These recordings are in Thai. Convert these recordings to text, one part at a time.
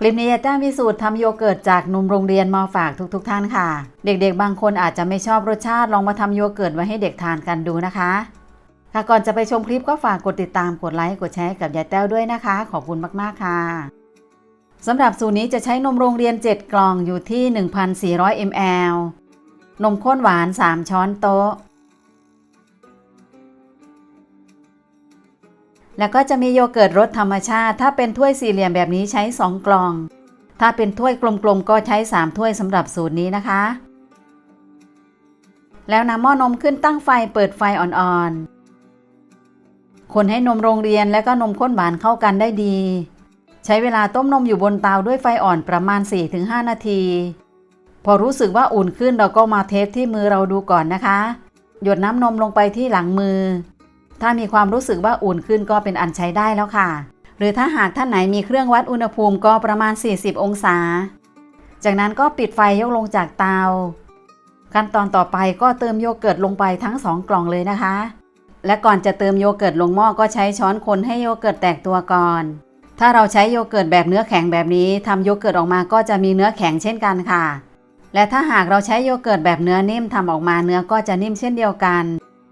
คลิปนี้ยาจ้ามีสูตรทำโยเกิร์ตจากนมโรงเรียนมาฝากทุกๆทท่านค่ะ เด็กๆ บางคนอาจจะไม่ชอบรสชาติลองมาทำโยเกิร์ตไว้ให้เด็กทานกันดูนะคะ ค่ะก่อนจะไปชมคลิปก็ฝากกดติดตามกดไลค์กดแชร์กับยายแต้วด้วยนะคะ ขอบคุณมากๆค่ะสำหรับสูตรนี้จะใช้นมโรงเรียน 7 กล่องอยู่ที่ 1,400 ml นมข้นหวาน 3 ช้อนโต๊ะ แล้วก็จะมีโยเกิร์ตรสธรรมชาติ ถ้าเป็นถ้วยสี่เหลี่ยมแบบนี้ใช้ 2 กล่อง ถ้าเป็นถ้วยกลมๆก็ใช้ 3 ถ้วยสำหรับสูตรนี้นะคะ แล้วนำหม้อนมขึ้นตั้งไฟเปิดไฟอ่อนๆ คนให้นมโรงเรียนและก็นมข้นหวานเข้ากันได้ดี ใช้เวลาต้มนมอยู่บนเตาด้วยไฟอ่อนประมาณ 4-5 นาที พอรู้สึกว่าอุ่นขึ้นเราก็มาเทสที่มือเราดูก่อนนะคะ หยดน้ำนมลงไปที่หลังมือ ถ้ามีความรู้สึกว่าอุ่นขึ้นก็เป็นอันใช้ได้แล้วค่ะ หรือถ้าหากท่านไหนมีเครื่องวัดอุณหภูมิก็ประมาณ 40 องศา จากนั้นก็ปิดไฟยกลงจากเตา ขั้นตอนต่อไปก็เติมโยเกิร์ตลงไปทั้ง 2 กล่องเลยนะคะ และก่อนจะเติมโยเกิร์ตลงหม้อก็ใช้ช้อนคนให้โยเกิร์ตแตกตัวก่อน ถ้าเราใช้โยเกิร์ตแบบเนื้อแข็งแบบนี้ทำโยเกิร์ตออกมาก็จะมีเนื้อแข็งเช่นกันค่ะ และถ้าหากเราใช้โยเกิร์ตแบบเนื้อนิ่มทำออกมาเนื้อก็จะนิ่มเช่นเดียวกัน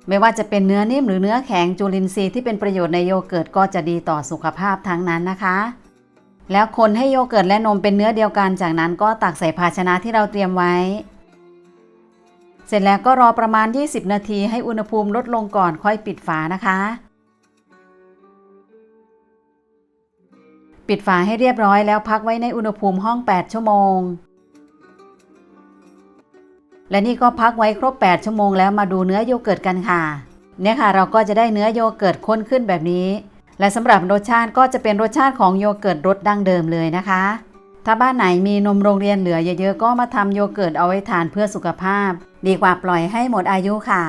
ไม่ว่าจะเป็นเนื้อนิ่มหรือเนื้อแข็งจุลินทรีย์ที่เป็นประโยชน์ในโยเกิร์ตก็จะดีต่อสุขภาพทั้งนั้นนะคะ แล้วคนให้โยเกิร์ตและนมเป็นเนื้อเดียวกัน จากนั้นก็ตักใส่ภาชนะที่เราเตรียมไว้ เสร็จแล้วก็รอประมาณ 20 นาทีให้อุณหภูมิลดลงก่อนค่อยปิดฝานะคะ ปิดฝาให้เรียบร้อยแล้วพักไว้ในอุณหภูมิห้อง 8 ชั่วโมง และนี่ก็พักไว้ครบ 8 ชั่วโมงแล้วมาดูเนื้อโยเกิร์ตกันค่ะ เนี่ยค่ะเราก็จะได้เนื้อโยเกิร์ตข้นขึ้นแบบนี้ และสำหรับรสชาติก็จะเป็นรสชาติของโยเกิร์ตรสดั้งเดิมเลยนะคะ ถ้าบ้านไหนมีนมโรงเรียนเหลือเยอะๆก็มาทำโยเกิร์ตเอาไว้ทานเพื่อสุขภาพ ดีกว่าปล่อยให้หมดอายุค่ะ